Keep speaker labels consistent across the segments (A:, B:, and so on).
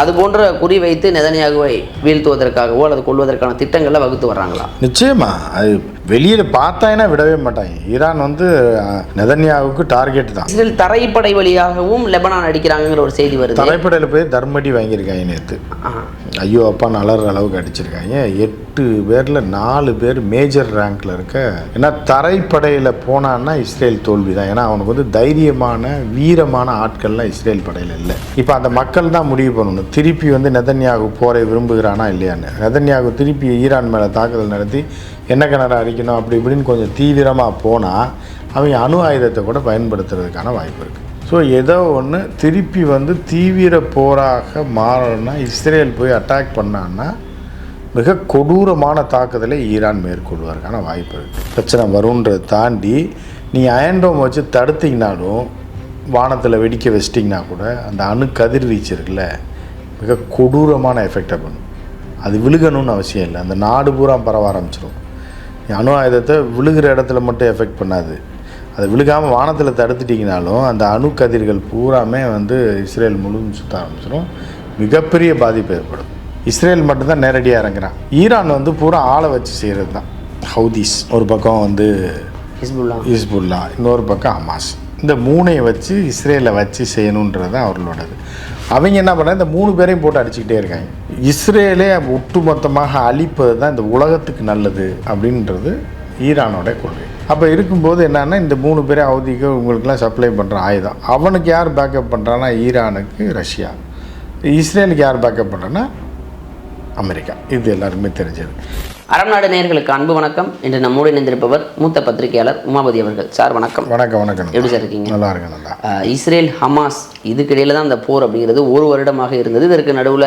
A: அது போன்ற குறி வைத்து நெதன்யாகுவை வீழ்த்துவதற்காகவோ அல்லது கொள்வதற்கான திட்டங்களை வகுத்து வர்றாங்களா?
B: நிச்சயமா. அது வெளியில் பார்த்தாங்கன்னா விடவே மாட்டாங்க. ஈரான் வந்து நெதன்யாவுக்கு டார்கெட் தான்.
A: இஸ்ரேல் தரைப்படை வழியாகவும் லெபனான் அடிக்கிறாங்கிற ஒரு செய்தி வருது.
B: தலைப்படையில் போய் தர்மடி வாங்கியிருக்காங்க நேற்று. ஐயோ அப்பா நலர் அளவுக்கு அடிச்சிருக்காங்க. எட்டு பேரில் நாலு பேர் மேஜர் ரேங்க்ல இருக்க. ஏன்னா தரைப்படையில் போனான்னா இஸ்ரேல் தோல்வி தான் ஏன்னா அவனுக்கு வந்து தைரியமான வீரமான ஆட்கள்லாம் இஸ்ரேல் படையில் இல்லை. இப்போ அந்த மக்கள் தான் முடிவு பண்ணணும். திருப்பி வந்து நெதன்யாகு போரை விரும்புகிறானா இல்லையான்னு. நெதன்யாகு திருப்பி ஈரான் மேலே தாக்குதல் நடத்தி என்ன கிணறு அடிக்கணும்? அப்படி இப்படின்னு கொஞ்சம் தீவிரமாக போனால் அவங்க அணு ஆயுதத்தை கூட பயன்படுத்துறதுக்கான வாய்ப்பு இருக்குது ஸோ ஏதோ ஒன்று திருப்பி வந்து தீவிர போராக மாறணும்னா இஸ்ரேல் போய் அட்டாக் பண்ணான்னா மிக கொடூரமான தாக்குதலை ஈரான் மேற்கொள்வதற்கான வாய்ப்பு இருக்குது பிரச்சனை வருன்றதை தாண்டி நீ அயன்டோம் வச்சு தடுத்திங்கனாலும் வானத்தில் வெடிக்க வச்சிட்டிங்கன்னா கூட அந்த அணு கதிர்வீச்சு இருக்குல்ல மிக கொடூரமான எஃபெக்டை பண்ணும். அது விழுகணும்னு அவசியம் இல்லை. அந்த நாடு பூரா பரவ ஆரம்பிச்சிடும் அணு ஆயுதத்தை விழுகிற இடத்துல மட்டும் எஃபெக்ட் பண்ணாது. அது விழுகாமல் வானத்தில் தடுத்துட்டிங்கனாலும் அந்த அணு கதிர்கள் பூராமே வந்து இஸ்ரேல் முழுவதும் சுற்ற ஆரம்பிச்சிடும் மிகப்பெரிய பாதிப்பு ஏற்படும். இஸ்ரேல் மட்டும்தான் நேரடியாக இறங்குறான். ஈரான் வந்து பூரா ஆளை வச்சு செய்கிறது தான் ஹவுதீஸ் ஒரு பக்கம் வந்து
A: ஹிஸ்புல்லா.
B: ஹிஸ்புல்லா இன்னொரு பக்கம் ஹமாஸ். இந்த மூணையும் வச்சு இஸ்ரேலை வச்சு செய்யணுன்றது தான் அவர்களோடது. அவங்க என்ன பண்ண இந்த மூணு பேரையும் போட்டு அடிச்சுக்கிட்டே இருக்காங்க. இஸ்ரேலே ஒட்டுமொத்தமாக அழிப்பது தான் இந்த உலகத்துக்கு நல்லது அப்படின்றது ஈரானோட கொள்கை. அப்போ இருக்கும்போது என்னென்னா இந்த மூணு பேரை அவதிக்கு உங்களுக்குலாம் சப்ளை பண்ணுற ஆயுதம். அவனுக்கு யார் பேக்கப் பண்ணுறான்னா ஈரானுக்கு ரஷ்யா. இஸ்ரேலுக்கு யார் பேக்கப் பண்ணுறான்னா அமெரிக்கா. இது எல்லாருக்குமே தெரிஞ்சது.
A: அறம் நாடு நேயர்களுக்கு அன்பு வணக்கம். இன்று நம்மோடு இணைந்திருப்பவர் மூத்த பத்திரிகையாளர் உமாபதி அவர்கள். சார் வணக்கம்.
B: வணக்கம் வணக்கம்.
A: எப்படி சார் இருக்கீங்க?
B: நல்லா இருக்கேன்
A: இஸ்ரேல் ஹமாஸ் இதுக்கிடையில தான் அந்த போர் அப்படிங்கிறது ஒரு வருடமாக இருந்தது. இதற்கு நடுவில்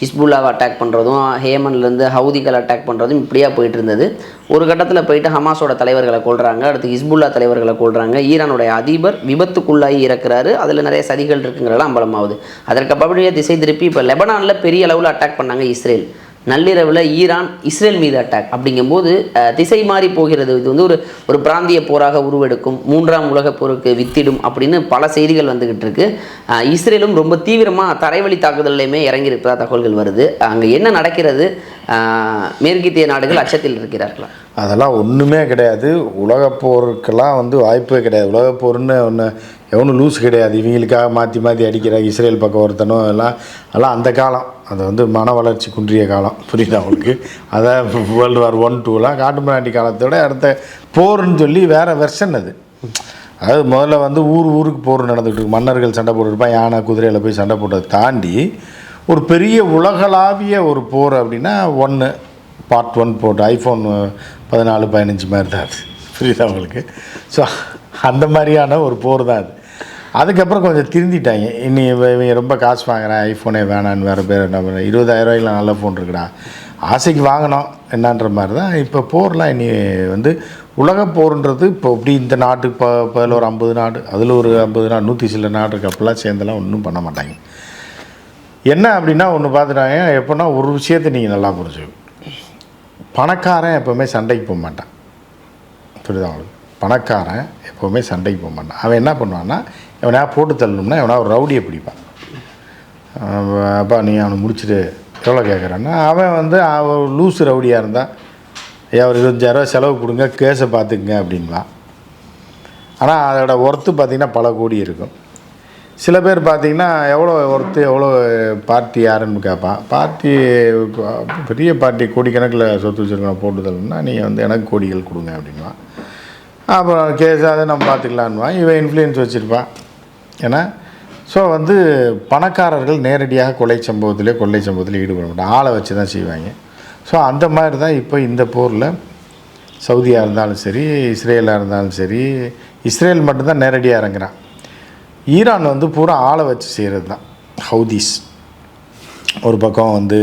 A: ஹிஸ்புல்லாவை அட்டாக் பண்ணுறதும் ஹேமன்லேருந்து ஹவுதிகள் அட்டாக் பண்ணுறதும் இப்படியா போயிட்டு இருந்தது. ஒரு கட்டத்தில் போயிட்டு ஹமாஸோட தலைவர்களை கொள்றாங்க அடுத்து ஹிஸ்புல்லா தலைவர்களை கொள்றாங்க ஈரானுடைய அதிபர் விபத்துக்குள்ளாகி இறக்குறாரு. அதில் நிறைய சதிகள் இருக்குங்கிறதெல்லாம் அம்பலமாகுது. அதற்கு அப்படியே திசை திருப்பி இப்போ லெபனானில் பெரிய அளவில் அட்டாக் பண்ணாங்க இஸ்ரேல். நள்ளிரவில் ஈரான் இஸ்ரேல் மீது அட்டாக் அப்படிங்கும்போது திசை மாறி போகிறது. இது வந்து ஒரு ஒரு பிராந்திய போராக உருவெடுக்கும் மூன்றாம் உலகப் போருக்கு வித்திடும் அப்படின்னு பல செய்திகள் வந்துகிட்டு இருக்கு. இஸ்ரேலும் ரொம்ப தீவிரமாக தரைவழி தாக்குதல்லையுமே இறங்கியிருக்கிற தகவல்கள் வருது. அங்கே என்ன நடக்கிறது? மேற்கித்திய நாடுகள் அச்சத்தில் இருக்கிறார்களா?
B: அதெல்லாம் ஒன்றுமே கிடையாது. உலகப்போருக்கெல்லாம் வந்து வாய்ப்பே கிடையாது. உலகப்போர்னு ஒன்று எவனும் லூஸ் கிடையாது. இவங்களுக்காக மாற்றி மாற்றி அடிக்கிற இஸ்ரேல் பக்கம் ஒருத்தனும் எல்லாம் அதெல்லாம் அந்த காலம். அது வந்து மன வளர்ச்சி குன்றிய காலம். புரியுதா அவங்களுக்கு அதான் வேர்ல்டு வார் ஒன் டூலாம் காட்டுமிராண்டி காலத்தோட அடுத்த போர்னு சொல்லி வேறு வெர்ஷன் அது. அதாவது முதல்ல வந்து ஊர் ஊருக்கு போர் நடந்துகிட்டு இருக்கு. மன்னர்கள் சண்டை போட்டுருப்பான் யானை குதிரையில் போய் சண்டை போட்டதை தாண்டி ஒரு பெரிய உலகளாவிய ஒரு போர் அப்படின்னா ஒன்று பார்ட் ஒன் போட்டு ஐஃபோன் பதினாலு பதினஞ்சு மாதிரி தான் அது. புரியுதா உங்களுக்கு? ஸோ அந்த மாதிரியான ஒரு போர் தான் அது. அதுக்கப்புறம் கொஞ்சம் திருந்திட்டாங்க. இனி இவங்க ரொம்ப காசு வாங்குறேன் ஐஃபோனே வேணான்னு வேறு பேர் என்ன பண்ண இருபதாயிரம் ரூபாய்க்குல நல்ல ஃபோன் இருக்குடா. ஆசைக்கு வாங்கினோம் என்னன்ற மாதிரி தான். இப்போ போர்லாம் இனி வந்து உலக போர்ன்றது இப்போ இப்படி இந்த நாட்டுக்கு இப்போ பதில் ஒரு ஐம்பது நாடு அதில் ஒரு ஐம்பது நாடு நூற்றி சில நாடு இருக்கு அப்படிலாம் சேர்ந்தெல்லாம் ஒன்றும் பண்ண மாட்டாங்க. என்ன அப்படின்னா ஒன்று பார்த்துட்டாங்க எப்போன்னா ஒரு விஷயத்தை நீங்கள் நல்லா புரிஞ்சுக்கணும். பணக்காரன் எப்போவுமே சண்டைக்கு போக மாட்டான். புரியுதா உங்களுக்கு? பணக்காரன் எப்போவுமே சண்டைக்கு போக மாட்டான். அவன் என்ன பண்ணுவான்னா எவனா போட்டு தள்ளணும்னா எவனா ஒரு ரவுடியை பிடிப்பான். அப்பா நீ அவனை முடிச்சுட்டு எவ்வளோ கேட்குறான்னா அவன் வந்து அவன் லூஸ் ரவுடியாக இருந்தால் ஏன் ஒரு இருபத்தஞ்சாயிரரூவா செலவு கொடுங்க கேஸை பார்த்துக்குங்க அப்படின்வான் ஆனால் அதோட ஒர்த்து பார்த்திங்கன்னா பல கோடி இருக்கும். சில பேர் பார்த்தீங்கன்னா எவ்வளோ ஒருத்தர் எவ்வளோ பார்ட்டி யாருன்னு கேட்பான் பார்ட்டி பெரிய பார்ட்டி கோடிக்கணக்கில் சொத்து வச்சுருக்கணும் போட்டுதல்னா நீங்கள் வந்து எனக்கு கோடிகள் கொடுங்க அப்படின்வான் அப்புறம் கேஸ் அதை நம்ம பார்த்துக்கலான்வான் இவன் இன்ஃப்ளூயன்ஸ் வச்சுருப்பான் ஏன்னா ஸோ வந்து பணக்காரர்கள் நேரடியாக கொலை சம்பவத்திலே கொள்ளை சம்பவத்தில் ஈடுபட மாட்டாங்க. ஆளை வச்சு தான் செய்வாங்க. ஸோ அந்த மாதிரி தான் இப்போ இந்த போரில் சவுதியாக இருந்தாலும் சரி இஸ்ரேலாக இருந்தாலும் சரி இஸ்ரேல் மட்டும்தான் நேரடியாக இறங்குறான் ஈரான் வந்து பூரா ஆளை வச்சு செய்கிறது தான் ஹவுதீஸ். ஒரு பக்கம் வந்து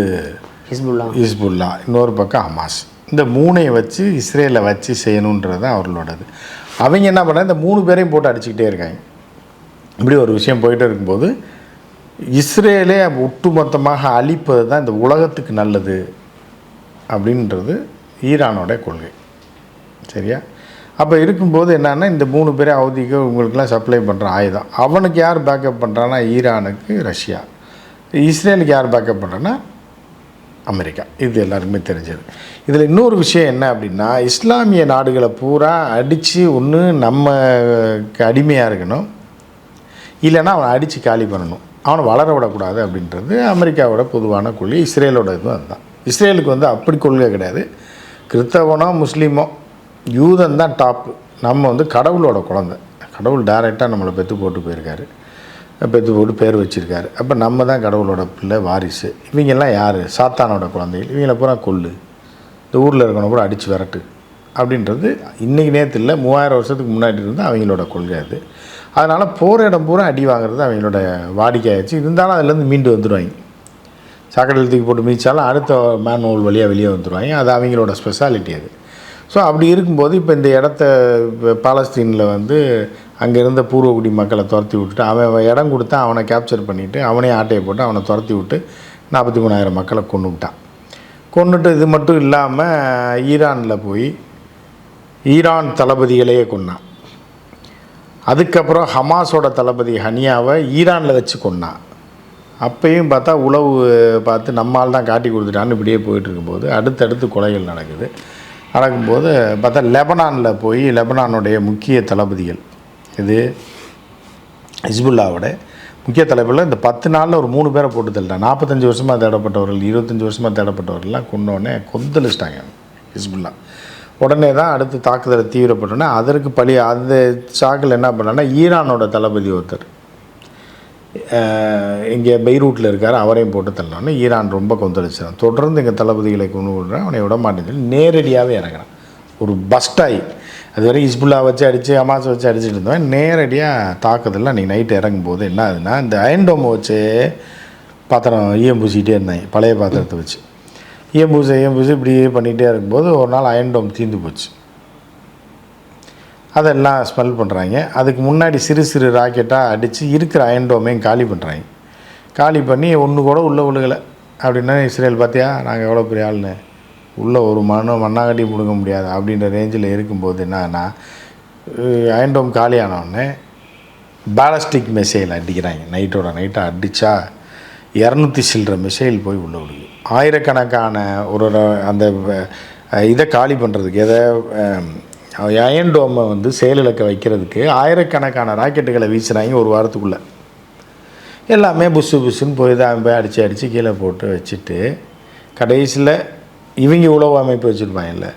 A: ஹிஸ்புல்லா.
B: ஹிஸ்புல்லா இன்னொரு பக்கம் ஹமாஸ். இந்த மூணையும் வச்சு இஸ்ரேலை வச்சு செய்யணுன்றது தான் அவர்களோடது. அவங்க என்ன பண்ண இந்த மூணு பேரையும் போட்டு அடிச்சுக்கிட்டே இருக்காங்க. இப்படி ஒரு விஷயம் போயிட்டு இருக்கும்போது இஸ்ரேலே ஒட்டுமொத்தமாக அழிப்பது தான் இந்த உலகத்துக்கு நல்லது அப்படின்றது ஈரானோட கொள்கை. சரியா? அப்போ இருக்கும்போது என்னன்னா இந்த மூணு பேரை அவதிக்கு உங்களுக்குலாம் சப்ளை பண்ணுற ஆயுதம். அவனுக்கு யார் பேக்கப் பண்ணுறான்னா ஈரானுக்கு ரஷ்யா. இஸ்ரேலுக்கு யார் பேக்கப் பண்ணுறேன்னா அமெரிக்கா. இது எல்லாருக்குமே தெரிஞ்சது. இதில் இன்னொரு விஷயம் என்ன அப்படின்னா இஸ்லாமிய நாடுகளை பூரா அடித்து ஒன்று நம்ம அடிமையாக இருக்கணும். இல்லைன்னா அவனை அடித்து காலி பண்ணணும். அவனை வளர விடக்கூடாது அப்படின்றது அமெரிக்காவோட பொதுவான கொள்கை. இஸ்ரேலோட இதுவும் அதுதான். இஸ்ரேலுக்கு வந்து அப்படி கொள்கை கிடையாது. கிறிஸ்தவனோ முஸ்லீமோ யூதன் தான் டாப்பு நம்ம வந்து கடவுளோட குழந்தை. கடவுள் டைரெக்டாக நம்மளை பெற்று போட்டு போயிருக்காரு. பெற்று போட்டு பேர் வச்சுருக்காரு. அப்போ நம்ம தான் கடவுளோட பிள்ளை வாரிசு. இவங்கெல்லாம் யார்? சாத்தானோட குழந்தைகள். இவங்கள பூரா கொல்லு. இந்த ஊரில் இருக்கணும் கூட அடித்து விரட்டு. அப்படின்றது இன்றைக்கி நேற்று இல்லை மூவாயிரம் வருஷத்துக்கு முன்னாடி இருந்து அவங்களோட கொள்கை அது. அதனால் போகிற இடம் பூரா அடி வாங்குறது அவங்களோட வாடிக்கையாச்சு. இருந்தாலும் அதுலேருந்து மீண்டு வந்துடுவாங்க சாக்கடையில் தூக்கி போட்டு மீச்சாலும் அடுத்த மேன் வழியாக வெளியே வந்துடுவாங்க அது அவங்களோட ஸ்பெஷாலிட்டி அது. ஸோ அப்படி இருக்கும்போது இப்போ இந்த இடத்த பாலஸ்தீனில் வந்து அங்கே இருந்த பூர்வகுடி மக்களை துரத்தி விட்டுட்டு அவன் இடம் கொடுத்தா அவனை கேப்சர் பண்ணிவிட்டு அவனே ஆட்டையை போட்டு அவனை துரத்தி விட்டு நாற்பத்தி மூணாயிரம் மக்களை கொண்டு விட்டான். கொண்டுட்டு இது மட்டும் இல்லாமல் ஈரானில் போய் ஈரான் தளபதிகளையே கொன்னான். அதுக்கப்புறம் ஹமாஸோட தளபதி ஹனியாவை ஈரானில் வச்சு கொன்னான். அப்பையும் பார்த்தா உளவு பார்த்து நம்மால் தான் காட்டி கொடுத்துட்டான்னு இப்படியே போயிட்டு இருக்கும்போது அடுத்தடுத்து கொலைகள் நடக்குது. நடக்கும்போது பார்த்தா லெபனானில் போய் லெபனானுடைய முக்கிய தளபதிகள் இது ஹிஸ்புல்லாவோட முக்கிய தலைவரில் இந்த பத்து நாளில் ஒரு மூணு பேரை போட்டு தள்ளிட்டான் நாற்பத்தஞ்சு வருஷமாக தேடப்பட்டவர்கள் இருபத்தஞ்சி வருஷமாக தேடப்பட்டவர்கள்லாம் கொண்டோடனே கொந்தளிச்சிட்டாங்க ஹிஸ்புல்லா. உடனே தான் அடுத்து தாக்குதலை தீவிரப்பட்டோன்னே அதற்கு பழி அந்த சாக்கில் என்ன பண்ணான்னா ஈரானோட தளபதி ஒருத்தர். இங்கே பெய்ரூட்டில் இருக்கார் அவரையும் போட்டு தள்ளணும்னு ஈரான் ரொம்ப கொந்தளிச்சான் தொடர்ந்து எங்கள் தளபதிகளை கொண்டு விடுறேன் அவனை விட மாட்டேன் நேரடியாகவே இறங்குறான். ஒரு பஸ்டாய் அது இஸ்புல்லா ஹிஸ்புல்லா வச்சு அடித்து அமாஸ் வச்சு அடிச்சுட்டு இருந்தவன் நேரடியாக தாக்குதலில் அன்றைக்கி நைட்டு இறங்கும்போது என்ன ஆகுதுன்னா இந்த அயன்டோமை வச்சு பாத்திரம் ஈயம் பூசிக்கிட்டே இருந்தாங்க பழைய பாத்திரத்தை வச்சு. ஈயம் பூசை ஈயம் பூசி இப்படியே பண்ணிகிட்டே இருக்கும்போது ஒரு நாள் அயன்டோம் தீர்ந்து போச்சு. அதெல்லாம் ஸ்மெல் பண்ணுறாங்க அதுக்கு முன்னாடி சிறு சிறு ராக்கெட்டாக அடித்து இருக்கிற அயன்டோமையும் காலி பண்ணுறாங்க காலி பண்ணி ஒன்று கூட உள்ளே விழுகலை. அப்படின்னா இஸ்ரேல் பார்த்தியா நாங்கள் எவ்வளோ பெரிய ஆள்னு உள்ளே ஒரு மண்ணை மண்ணாகட்டி முழுங்க முடியாது. அப்படின்ற ரேஞ்சில் இருக்கும்போது என்னன்னா அயன்டோம் காலியானவுடனே பேலஸ்டிக் மிசைல் அடிக்கிறாங்க. நைட்டோட நைட்டாக அடித்தா இரநூத்தி சில்லற மிசைல் போய் உள்ளே விடுது ஆயிரக்கணக்கான ஒரு அந்த இதை காலி பண்ணுறதுக்கு எதை அயன் டோமை வந்து செயலிழக்க வைக்கிறதுக்கு ஆயிரக்கணக்கான ராக்கெட்டுகளை வீசுகிறாங்க ஒரு வாரத்துக்குள்ளே. எல்லாமே புஷு புஷுன்னு போய் தான் போய் அடித்து அடித்து கீழே போட்டு வச்சுட்டு கடைசியில் இவங்க உளவு அமைப்பு வச்சுருப்பாங்கல்ல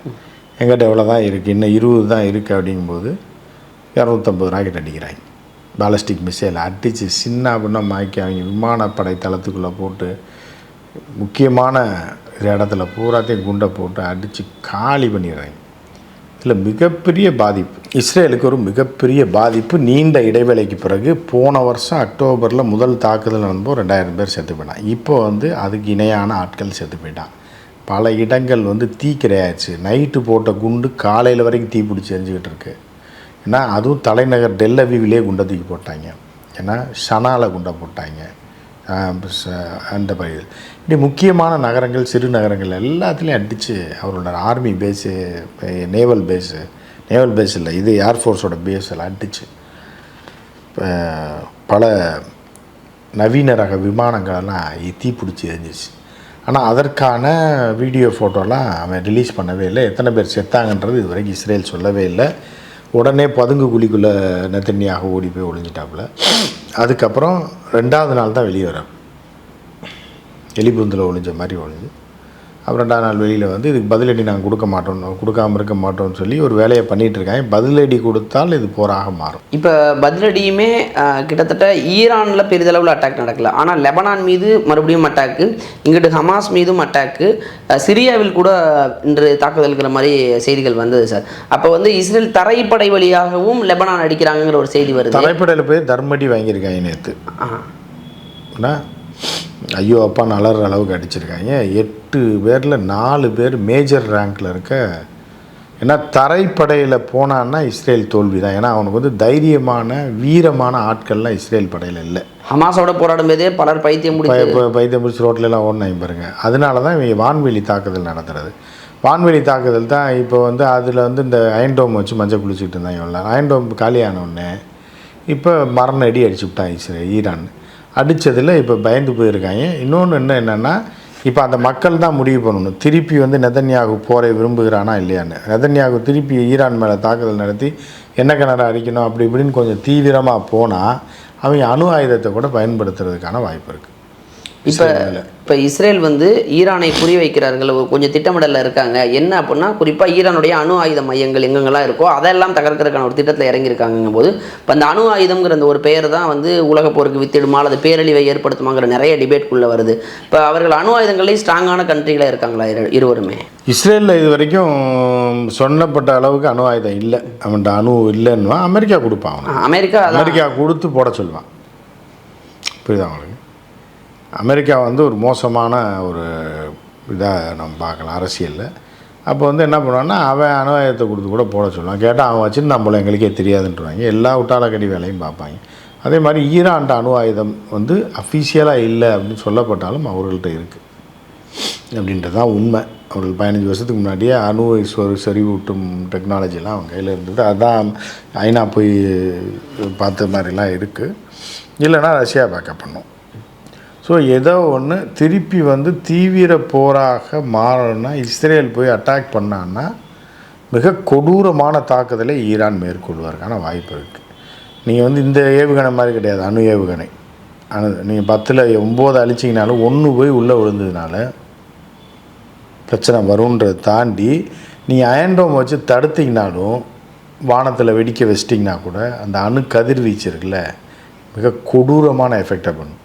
B: எங்கிட்ட எவ்வளோ தான் இருக்குது இன்னும் இருபது தான் இருக்குது அப்படிங்கும்போது இரநூத்தம்பது ராக்கெட் அடிக்கிறாங்க. பாலஸ்டிக் மிசைல் அடித்து சின்ன பின்ன மாக்கி அவங்க விமானப்படை தளத்துக்குள்ளே போட்டு முக்கியமான இடத்துல பூராத்தையும் குண்டை போட்டு அடித்து காலி பண்ணிடுறாங்க. இதில் மிகப்பெரிய பாதிப்பு. இஸ்ரேலுக்கு ஒரு மிகப்பெரிய பாதிப்பு நீண்ட இடைவேளைக்கு பிறகு போன வருஷம் அக்டோபரில் முதல் தாக்குதல் நடந்தபோது ரெண்டாயிரம் பேர் செத்து போயிட்டான் இப்போ வந்து அதுக்கு இணையான ஆட்கள் செத்து போயிட்டான் பல இடங்கள் வந்து தீக்கிரையாச்சு நைட்டு போட்ட குண்டு காலையில் வரைக்கும் தீ பிடிச்சி எரிஞ்சுக்கிட்டு இருக்கு. ஏன்னா அதுவும் தலைநகர் டெல்லவிவிலே குண்டை தூக்கி போட்டாங்க. ஏன்னா ஷனாவில் குண்டை போட்டாங்க. அந்த பகுதியில் இப்படி முக்கியமான நகரங்கள் சிறு நகரங்கள் எல்லாத்துலேயும் அடித்து அவரோட army base naval base naval base இல்லை இது ஏர்ஃபோர்ஸோட பேஸ் எல்லாம் அடிச்சு. இப்போ பல நவீன ரக விமானங்களெல்லாம் தீப்பிடிச்சி எரிஞ்சிச்சு ஆனால் அதற்கான வீடியோ ஃபோட்டோலாம் அவன் ரிலீஸ் பண்ணவே இல்லை. எத்தனை பேர் செத்தாங்கன்றது இது வரைக்கும் இஸ்ரேல் சொல்லவே இல்லை. உடனே பதுங்கு குழிக்குள்ளே நெத்தனியாக ஓடி போய் ஒழிஞ்சிட்டாப்புல அதுக்கப்புறம் ரெண்டாவது நாள் தான் வெளியே வரும் எலிபுந்தில் ஒளிஞ்ச மாதிரி ஒளிஞ்சு. அப்புறம் ரெண்டாவது நாள் வெளியில் வந்து இதுக்கு பதிலடி நாங்கள் கொடுக்க மாட்டோம் கொடுக்காம இருக்க மாட்டோம்னு சொல்லி ஒரு வேலையை பண்ணிகிட்டு இருக்காங்க பதிலடி கொடுத்தால் இது போராக மாறும்.
A: இப்போ பதிலடியுமே கிட்டத்தட்ட ஈரானில் பெரிதளவில் அட்டாக் நடக்கல. ஆனால் லெபனான் மீது மறுபடியும் அட்டாக்கு இங்கிட்டு ஹமாஸ் மீதும் அட்டாக்கு சிரியாவில் கூட இன்று தாக்குதல்கிற மாதிரி செய்திகள் வந்தது சார். அப்போ வந்து இஸ்ரேல் தரைப்படை வழியாகவும் லெபனான் அடிக்கிறாங்கங்கிற ஒரு செய்தி வருது.
B: தலைப்படையில் போய் தர்மடி வாங்கியிருக்காங்க நேற்று ஐயோ அப்பா நலற அளவுக்கு அடிச்சிருக்காங்க. எட்டு பேரில் நாலு பேர் மேஜர் ரேங்க்கில் இருக்க ஏன்னா தரைப்படையில் போனான்னா இஸ்ரேல் தோல்வி தான் ஏன்னா அவனுக்கு வந்து தைரியமான வீரமான ஆட்கள்லாம் இஸ்ரேல் படையில் இல்லை.
A: ஹமாஸோட போராடும் போதே பலர் பைத்தியம் முடிச்சு
B: பைத்தியம் பிடிச்சி ரோட்லலாம் ஓடினாங்க பாருங்க. அதனால தான் இவங்க வான்வெளி தாக்குதல் நடத்துறது. வான்வெளி தாக்குதல் தான் இப்போ வந்து அதில் வந்து இந்த அயன்டோம் வச்சு மஞ்சள் குளிச்சுட்டு இருந்தாங்க இவ்வளோ அயன்டோம் காலியான உடனே இப்போ மரண அடி அடிச்சு விட்டான் இஸ்ரேல் ஈரான். அடித்ததில் இப்போ பயந்து போயிருக்காங்க. இன்னொன்று என்ன என்னென்னா இப்போ அந்த மக்கள் தான் முடிவு பண்ணணும். திருப்பி வந்து நெதன்யாகு போரை விரும்புகிறானா இல்லையான்னு. நெதன்யாகு திருப்பி ஈரான் மேலே தாக்குதல் நடத்தி என்ன கிணறு அடிக்கணும் அப்படி இப்படின்னு கொஞ்சம் தீவிரமாக போனால் அவங்க அணு ஆயுதத்தை கூட பயன்படுத்துறதுக்கான வாய்ப்பு இருக்குது
A: இப்போ இப்போ இஸ்ரேல் வந்து ஈரானை குறி வைக்கிறார்கள் ஒரு கொஞ்சம் திட்டமிடலில் இருக்காங்க. என்ன அப்படின்னா குறிப்பாக ஈரானுடைய அணு ஆயுத மையங்கள் எங்கெங்கெல்லாம் இருக்கோ அதெல்லாம் தகர்க்கறதுக்கான ஒரு திட்டத்தில் இறங்கியிருக்காங்கும் போது இப்போ அந்த அணு ஆயுதம்ங்கிற அந்த ஒரு பெயர் தான் வந்து உலகப் போருக்கு வித்திடுமா அல்லது பேரழிவை ஏற்படுத்துமாங்கிற நிறைய டிபேட்குள்ளே வருது. இப்போ அவர்கள் அணு ஆயுதங்களையும் ஸ்ட்ராங்கான கண்ட்ரிகளாக இருக்காங்களா இரு- இருவருமே?
B: இஸ்ரேலில் இது வரைக்கும் சொன்னப்பட்ட அளவுக்கு அணு ஆயுதம் இல்லை. அவன்கிட்ட அணு இல்லைன்னா அமெரிக்கா கொடுப்பான்.
A: அமெரிக்கா
B: அமெரிக்கா கொடுத்து போட சொல்லுவான். புரியுதா உங்களுக்கு? அமெரிக்கா வந்து ஒரு மோசமான ஒரு இதாக நம்ம பார்க்கலாம் அரசியலில். அப்போ வந்து என்ன பண்ணுவான்னா அவன் அணு கொடுத்து கூட போட சொல்லுவான். கேட்டால் அவன் வச்சுன்னு நம்மள எங்களுக்கே தெரியாதுன்றவாங்க. எல்லா உட்டாலக்கடி வேலையும் பார்ப்பாங்க. அதே மாதிரி ஈரான்ட்ட அணு ஆயுதம் வந்து அஃபீஷியலாக இல்லை அப்படின்னு சொல்லப்பட்டாலும் அவர்கள்ட்ட இருக்குது அப்படின்றது தான் உண்மை. அவர்கள் பதினஞ்சு வருஷத்துக்கு முன்னாடியே அணு சொரு செறிவூட்டும் டெக்னாலஜிலாம் அவங்க கையில் இருந்தது. அதுதான் ஐநா போய் பார்த்த மாதிரிலாம் இருக்குது இல்லைன்னா ரஷ்யா பேக்கப் பண்ணும். ஸோ ஏதோ ஒன்று திருப்பி வந்து தீவிர போராக மாறணும்னா இஸ்ரேல் போய் அட்டாக் பண்ணான்னா மிக கொடூரமான தாக்குதலை ஈரான் மேற்கொள்வதற்கான வாய்ப்பு இருக்குது நீங்கள் வந்து இந்த ஏவுகணை மாதிரி கிடையாது அணு ஏவுகணை. அணு நீங்கள் பத்தில் ஒம்பது அழிச்சிங்கனாலும் ஒன்று போய் உள்ளே விழுந்ததுனால பிரச்சனை வரும்ன்றதை தாண்டி நீங்கள் அயன்டோம் வச்சு தடுத்தீங்கனாலும் வானத்தில் வெடிக்க வச்சிட்டிங்கன்னா கூட அந்த அணு கதிர்வீச்சு இருக்குல்ல மிக கொடூரமான எஃபெக்டை பண்ணும்.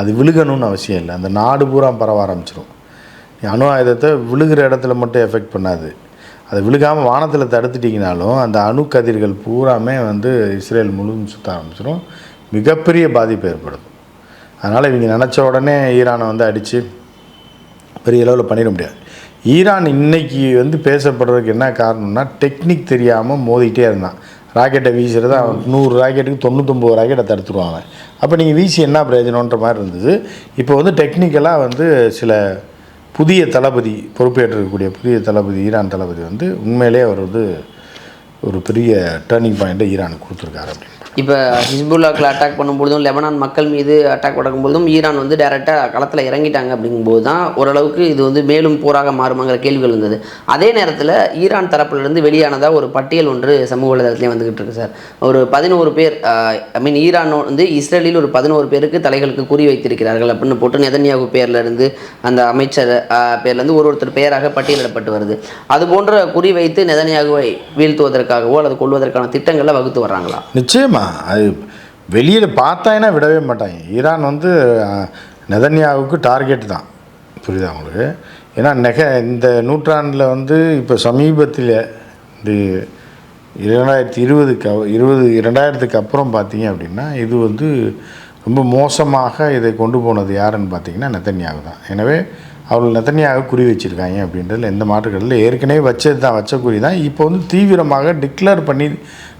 B: அது விழுகணும்னு அவசியம் இல்லை. அந்த நாடு பூரா பரவ ஆரம்பிச்சிடும் அணு ஆயுதத்தை விழுகிற இடத்துல மட்டும் எஃபெக்ட் பண்ணாது. அதை விழுகாமல் வானத்தில் தடுத்துட்டிங்கனாலும் அந்த அணு கதிர்கள் பூராமே வந்து இஸ்ரேல் முழுவதும் சுற்ற ஆரம்பிச்சிடும் மிகப்பெரிய பாதிப்பு ஏற்படும் அதனால் இவங்க நினச்ச உடனே ஈரானை வந்து அடித்து பெரிய அளவில் பண்ணிட முடியாது. ஈரான் இன்னைக்கு வந்து பேசப்படுறதுக்கு என்ன காரணம்னா டெக்னிக் தெரியாமல் மோதிக்கிட்டே இருந்தான். ராக்கெட்டை வீசுறது அவன் நூறு ராக்கெட்டுக்கு தொண்ணூத்தொம்பது ராக்கெட்டை தடுத்துருவான் அவன் அப்போ நீங்கள் வீசி என்ன பிரயோஜனன்ற மாதிரி இருந்தது. இப்போ வந்து டெக்னிக்கலாக வந்து சில புதிய தளபதி பொறுப்பேற்றிருக்கக்கூடிய புதிய தளபதி ஈரான் தளபதி வந்து உண்மையிலே அவர் வந்து ஒரு பெரிய டேர்னிங் பாயிண்ட்டை ஈரானுக்கு கொடுத்துருக்காரு அப்படின்னு.
A: இப்போ ஹிஸ்புல்லாக்கில் அட்டாக் பண்ணும்பொழுதும் லெபனான் மக்கள் மீது அட்டாக் நடக்கும்பொழுதும் ஈரான் வந்து டைரெக்டாக களத்தில் இறங்கிட்டாங்க அப்படிங்கும்போது தான் ஓரளவுக்கு இது வந்து மேலும் போராக மாறுமாங்கிற கேள்விகள் இருந்தது. அதே நேரத்தில் ஈரான் தரப்பிலிருந்து வெளியானதாக ஒரு பட்டியல் ஒன்று சமூக வலைதளத்திலே வந்துகிட்டு இருக்கு சார். ஒரு பதினோரு பேர் ஐ மீன் ஈரான் வந்து இஸ்ரேலில் ஒரு பதினோரு பேருக்கு தலைகளுக்கு குறி வைத்திருக்கிறார்கள் அப்படின்னு போட்டு நெதன்யாகு பேர்லேருந்து அந்த அமைச்சர் பேர்லேருந்து ஒரு ஒருத்தர் பெயராக பட்டியலிடப்பட்டு வருது. அது போன்ற குறி வைத்து நெதன்யாகுவை வீழ்த்துவதற்காகவோ அல்லது கொள்வதற்கான திட்டங்களை வகுத்து வர்றாங்களா?
B: நிச்சயமா. அது வெளியில் பார்த்தாங்கன்னா விடவே மாட்டாங்க. ஈரான் வந்து நெதன்யாவுக்கு டார்கெட் தான். புரியுதா அவங்களுக்கு ஏன்னா நெக இந்த நூற்றாண்டில் வந்து இப்போ சமீபத்தில் இந்த இரண்டாயிரத்தி இருபதுக்கு இருபது இரண்டாயிரத்துக்கு அப்புறம் பார்த்தீங்க அப்படின்னா இது வந்து ரொம்ப மோசமாக இதை கொண்டு போனது யாருன்னு பார்த்தீங்கன்னா நெத்தன்யாவு தான். எனவே அவர்கள் நெத்தன்யாக குறி வச்சுருக்காங்க அப்படின்றதுல எந்த மாற்றுக்கடல ஏற்கனவே வச்சது தான் வச்ச குறி தான். இப்போ வந்து தீவிரமாக டிக்ளேர் பண்ணி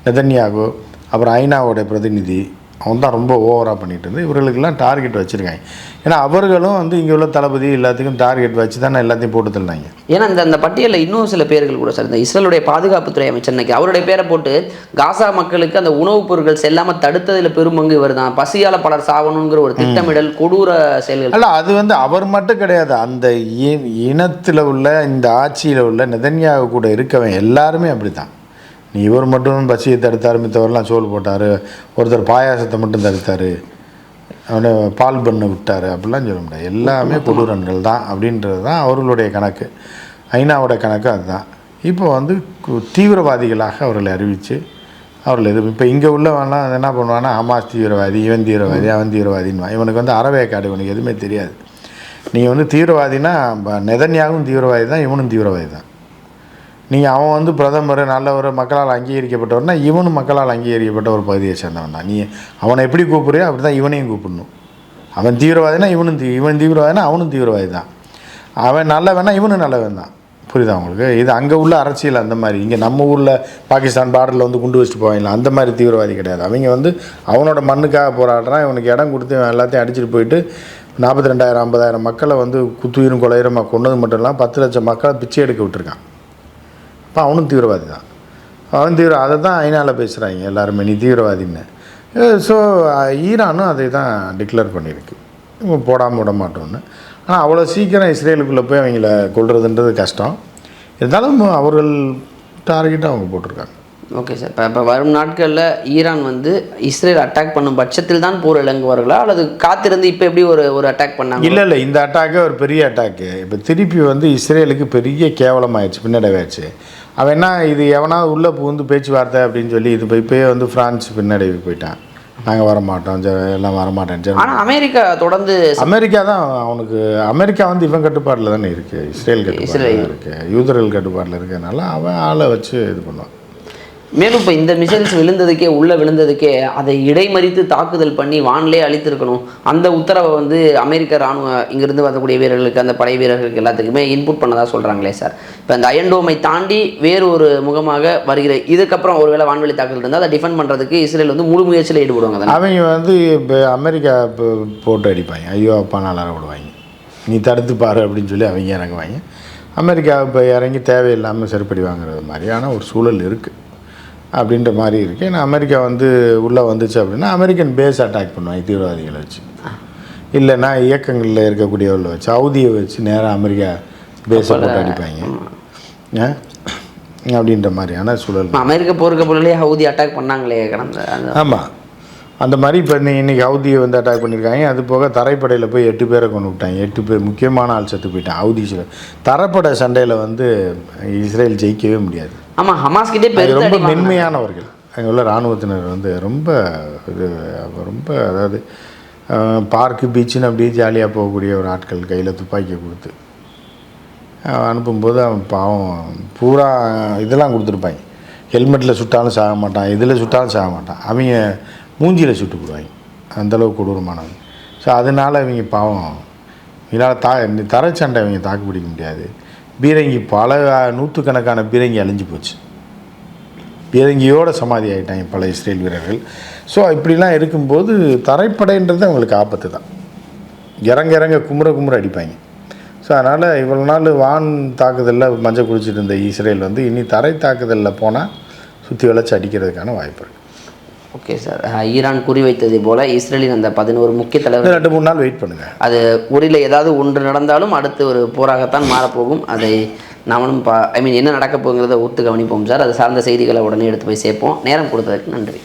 B: நெதன்யாகு அப்புறம் ஐநாவோட பிரதிநிதி அவன் தான் ரொம்ப ஓவராக பண்ணிட்டு இருந்து இவர்களுக்கெல்லாம் டார்கெட் வச்சுருக்காங்க. ஏன்னா அவர்களும் வந்து இங்கே உள்ள தளபதி எல்லாத்துக்கும் டார்கெட் வச்சு தானே எல்லாத்தையும் போட்டு தள்ளினாங்க
A: ஏன்னா இந்த அந்த பட்டியலில் இன்னும் சில பேர்கள் கூட சார் இந்த இஸ்ரேலுடைய பாதுகாப்புத்துறை அமைச்சர் இன்னைக்கு அவருடைய பேரை போட்டு காசா மக்களுக்கு அந்த உணவுப் பொருட்கள் செல்லாமல் தடுத்ததில் பெரும்பங்கு வருதான் பசியால் பலர் சாவணுங்கிற ஒரு திட்டமிடல் கொடூர செயல்கள்.
B: அல்ல அது வந்து அவர் மட்டும் கிடையாது. அந்த இனத்தில் உள்ள இந்த ஆட்சியில் உள்ள நெதன்யாகு கூட இருக்கவன் எல்லாருமே அப்படி தான் நீ இவர் மட்டும் பசியை தடுத்தார் மித்தவரெல்லாம் சோல் போட்டார். ஒருத்தர் பாயாசத்தை மட்டும் தடுத்தார். அவனை பால் பண்ண விட்டார். அப்படிலாம் சொல்ல முடியாது. எல்லாமே கொடூரன்கள் தான் அப்படின்றது தான் அவர்களுடைய கணக்கு. ஐநாவோட கணக்கு அதுதான். இப்போ வந்து கு- தீவிரவாதிகளாக அவர்களை அறிவித்து அவர்கள் இது இப்போ இங்கே உள்ளவன்லாம் என்ன பண்ணுவான்னா ஹமாஸ் தீவிரவாதி இவன் தீவிரவாதி அவன் தீவிரவாதின்வான் இவனுக்கு வந்து அறவேக்காடு இவனுக்கு எதுவுமே தெரியாது. நீங்கள் வந்து தீவிரவாதினா ப- தீவிரவாதி தான் இவனும் தீவிரவாதி தான். நீங்கள் அவன் வந்து பிரதமர் நல்லவர் மக்களால் அங்கீகரிக்கப்பட்டவர்னா இவனும் மக்களால் அங்கீகரிக்கப்பட்ட ஒரு பகுதியை சேர்ந்தவன் தான். நீ அவனை எப்படி கூப்பிடுறியோ அப்படி தான் இவனையும் கூப்பிடணும். அவன் தீவிரவாதினா இவனும் தீ இவன் தீவிரவாதினா அவனும் தீவிரவாதி தான். அவன் நல்லவனா இவனும் நல்லவன் தான். புரியுதா உங்களுக்கு? இது அங்கே உள்ள அரசியல் அந்த மாதிரி. இங்கே நம்ம ஊரில் பாகிஸ்தான் பார்டரில் வந்து குண்டு வச்சுட்டு போவாங்களா அந்த மாதிரி தீவிரவாதி கிடையாது. அவங்க வந்து அவனோட மண்ணுக்காக போராடுறான் இவனுக்கு இடம் கொடுத்து இவன் எல்லாத்தையும் அடிச்சுட்டு போயிட்டு நாற்பத்தி ரெண்டாயிரம் ஐம்பதாயிரம் மக்களை வந்து குத்துயிரும் கொலையிரமாக கொண்டது மட்டும் இல்லாமல் பத்து லட்சம் மக்களை பிச்சை எடுக்க விட்டுருக்கான். அப்போ அவனும் தீவிரவாதி தான் அவன் தீவிர அதை தான் ஐநாவில் பேசுகிறாங்க எல்லாருமே நீ தீவிரவாதின்னு. ஸோ ஈரானும் அதை தான் டிக்ளேர் பண்ணியிருக்கு இவங்க போடாமல் விட மாட்டோம்னு. ஆனால் அவ்வளோ சீக்கிரம் இஸ்ரேலுக்குள்ளே போய் அவங்கள கொள்றதுன்றது கஷ்டம். இருந்தாலும் அவர்கள் டார்கெட்டாக அவங்க போட்டிருக்காங்க.
A: ஓகே சார் இப்போ இப்போ வரும் நாட்களில் ஈரான் வந்து இஸ்ரேல் அட்டாக் பண்ணும் பட்சத்தில் தான் போர் இறங்குவார்களா அல்லது காத்திருந்து இப்போ எப்படி ஒரு ஒரு அட்டாக் பண்ணாங்க?
B: இல்லை இல்லை இந்த அட்டாக்கே ஒரு பெரிய அட்டாக்கு இப்போ திருப்பி வந்து இஸ்ரேலுக்கு பெரிய கேவலமாயிடுச்சு பின்னடைவாயிடுச்சு. அவன் என்ன இது எவனாவது உள்ளே புகுந்து பேச்சுவார்த்தை அப்படின்னு சொல்லி இது போய் இப்போயே வந்து பிரான்ஸ் பின்னடைவு போயிட்டான். நாங்கள் வரமாட்டோம் எல்லாம் வரமாட்டேன்
A: ஆனால் அமெரிக்கா தொடர்ந்து
B: அமெரிக்கா தான் அவனுக்கு அமெரிக்கா வந்து இவன் கட்டுப்பாட்டில் தானே இருக்குது இஸ்ரேல் கட்டுப்பாட்டில் இருக்குது யூதர்கள் கட்டுப்பாட்டில் இருக்கிறதுனால அவன் ஆளை வச்சு இது பண்ணுவான்.
A: மேலும் இப்போ இந்த மிசைல்ஸ் விழுந்ததுக்கே உள்ளே விழுந்ததுக்கே அதை இடைமறித்து தாக்குதல் பண்ணி வானிலே அழித்திருக்கணும். அந்த உத்தரவை வந்து அமெரிக்க இராணுவ இங்கிருந்து வரக்கூடிய வீரர்களுக்கு அந்த படை வீரர்களுக்கு எல்லாத்துக்குமே இன்புட் பண்ணதாக சொல்கிறாங்களே சார். இப்போ அந்த அயன்டோமை தாண்டி வேறு ஒரு முகமாக வருகிற இதுக்கப்புறம் ஒருவேளை வான்வெளி தாக்குதல் இருந்தால் அதை டிஃபெண்ட் பண்ணுறதுக்கு இஸ்ரேல் வந்து முழு முயற்சியில் ஈடுபடுவாங்க
B: அவங்க வந்து இப்போ அமெரிக்கா இப்போ போட்டு அடிப்பாங்க. ஐயோ அப்பா நல்லா விடுவாங்க. நீ தடுத்து பாரு அப்படின்னு சொல்லி அவங்க இறங்குவாங்க. அமெரிக்கா இப்போ இறங்கி தேவையில்லாமல் செருப்படி வாங்குறது மாதிரியான ஒரு சூழல் இருக்குது அப்படின்ற மாதிரி இருக்குது ஏன்னா அமெரிக்கா வந்து உள்ளே வந்துச்சு அப்படின்னா அமெரிக்கன் பேஸ் அட்டாக் பண்ணுவாங்க தீவிரவாதிகளை வச்சு. இல்லைன்னா இயக்கங்களில் இருக்கக்கூடியவர்களை வச்சு. சவுதியை வச்சு நேராக அமெரிக்கா பேஸை போட்டு அடிப்பாங்க. ஆ? அப்படின்ற மாதிரியான சூழல்.
A: அமெரிக்க போருக்கு ஹவுதி அட்டாக் பண்ணாங்களே கடந்த
B: ஆமாம் அந்த மாதிரி இப்போ இன்னைக்கு ஹவுதியை வந்து அட்டாக் பண்ணியிருக்காங்க அது போக தரைப்படையில் போய் எட்டு பேரை கொண்டு விட்டாங்க. எட்டு பேர் முக்கியமான ஆள் செத்து போயிட்டான் சில- தரைப்படை சண்டையில் வந்து இஸ்ரேல் ஜெயிக்கவே முடியாது.
A: ஆமாம் ஹமாஸ் கிட்டே
B: ரொம்ப. மென்மையானவர்கள். அங்கே உள்ள இராணுவத்தினர் வந்து ரொம்ப இது ரொம்ப அதாவது பார்க்கு பீச்சுன்னு அப்படியே ஜாலியாக போகக்கூடிய ஒரு ஆட்கள் கையில் துப்பாக்கியை கொடுத்து அனுப்பும்போது அவன் பாவம் பூரா இதெல்லாம் கொடுத்துருப்பாங்க. ஹெல்மெட்டில் சுட்டாலும் சாக மாட்டான் இதில் சுட்டாலும் சாக மாட்டான். அவங்க மூஞ்சியில் சுட்டு போடுவாங்க. அந்தளவுக்கு கொடூரமானவங்க. ஸோ அதனால் அவங்க பாவம். இதனால் தா இந்த தரைச்சண்டை அவங்க தாக்கு பிடிக்க முடியாது. பீரங்கி பல நூற்றுக்கணக்கான பீரங்கி அழிஞ்சு போச்சு. பீரங்கியோட சமாதி ஆகிட்டாங்க பல இஸ்ரேல் வீரர்கள். ஸோ இப்படிலாம் இருக்கும்போது தரைப்படைன்றது அவங்களுக்கு ஆபத்து தான். இறங்க இறங்க குமுற குமுற அடிப்பாங்க. ஸோ அதனால் இவ்வளோ நாள் வான் தாக்குதலில் மஞ்சள் குடிச்சிட்டு இருந்த இஸ்ரேல் வந்து இனி தரை தாக்குதலில் போனால் சுற்றி வளைச்சி அடிக்கிறதுக்கான வாய்ப்பு இருக்குது
A: ஓகே சார் ஈரான் குறிவைத்ததை போல இஸ்ரேலின் அந்த பதினோரு முக்கிய தலைவர்
B: ரெண்டு மூணு நாள் வெயிட் பண்ணுங்கள்
A: அது ஊரில் ஏதாவது ஒன்று நடந்தாலும் அடுத்து ஒரு போராகத்தான் மாறப்போகும். அதை நாமளும் பா ஐ மீன் என்ன நடக்க போகுங்கிறத ஒத்து கவனிப்போம் சார் அது சார்ந்த செய்திகளை உடனே எடுத்து போய் சேர்ப்போம். நேரம் கொடுத்ததுக்கு நன்றி.